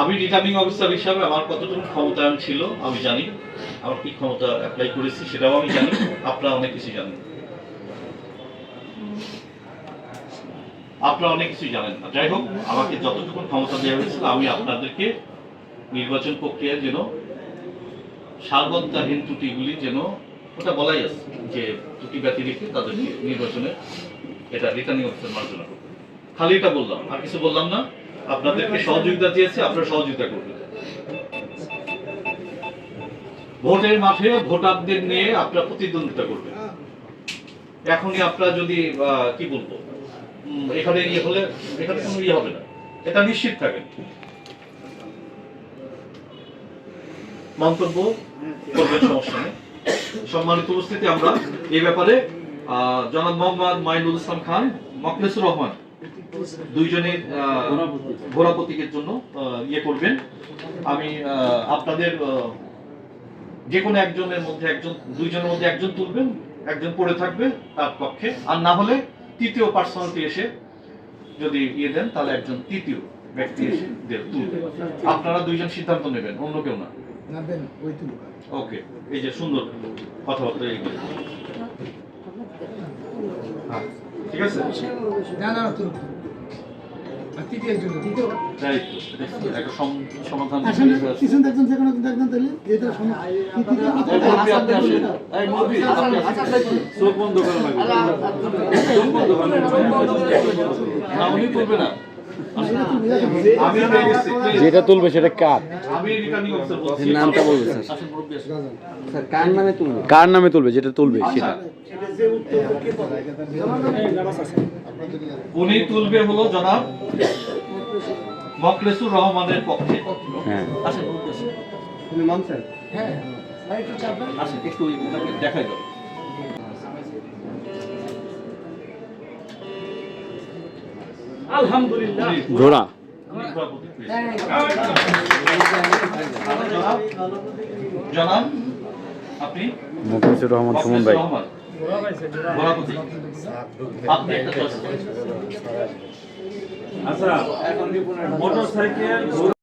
আমি returning officer হিসাবে আমার কতটুকু ক্ষমতায়ন ছিল, আমি জানি। আমার কি ক্ষমতা অ্যাপ্লাই করেছি সেটাও আমি জানি। আপনারা অনেক কিছু জানেন। আপনারা অনেক কিছু জানেন। না যাই হোক, আমাকে যতটুকু ক্ষমতা দেওয়া হয়েছিল, আমি আপনাদেরকে নির্বাচন প্রক্রিয়া যেন সারবত্তাহীন ত্রুটিগুলি যেন ওটা বলাই আছে যে ত্রুটি ব্যতি রেখে তাদেরকে নির্বাচনে এটা রিটার্নিং অফিসার মার্জনা করবে খালি এটা বললাম, আর কিছু বললাম না। আপনাদেরকে সহযোগিতা দিয়েছে, আপনারা সহযোগিতা করবেন। ভোটের মাঠে ভোটারদের নিয়ে আপনারা প্রতিদ্বন্দ্বিতা করবেন। এখনই আপনারা যদি কি বলব এখানে ইয়ে হলে, এখানে কোনো ইয়ে হবে না। এটা নিশ্চিত থাকেন। মন্তব্য করবেন, সমস্যা নেই। সম্মানিত উপস্থিতি, আমরা এই ব্যাপারে জনাব মোহাম্মদ মাইনুল ইসলাম খান মকলেসুর রহমান দুইজনে ঘোড়া প্রতীকের জন্য ইয়ে করবেন। আমি আপনাদের যে কোনো একজনের মধ্যে একজন দুইজনের মধ্যে একজন তুলবেন একজন পড়ে থাকবে তার পক্ষে। আর না হলে তৃতীয় পার্সোনালিটি এসে যদি ইয়ে দেন তাহলে একজন তৃতীয় ব্যক্তি এসে তুলবে আপনারা দুইজন সিদ্ধান্ত নেবেন অন্য কেউ না। ওকে এই যে সুন্দর কথাবার্তা ঠিক আছে? না না তুলুক আর তৃতীয় একজন। তৃতীয়? তাই তো, দেখছি, একটা সম- সমাধান। চোখ বন্ধ করা চোখ বন্ধ করা না, উনি করবে না। যেটা তুলবে সেটা কার? নামটা বলবে, স্যার। কার নামে তুলবে? কার নামে তুলবে যেটা তুলবে সেটা? উনি তুলবে হলো জনাব মকলেসুর রহমানের পক্ষে। হ্যাঁ। আসেন মুরব্বি, তুমি মানছেন হ্যাঁ একটু একটু দেখাই দাও। আলহামদুলিল্লাহ। ঘোড়া। জনাব আপনি? রহমান সুমন ভাই। আচ্ছা মোটর সাইকেল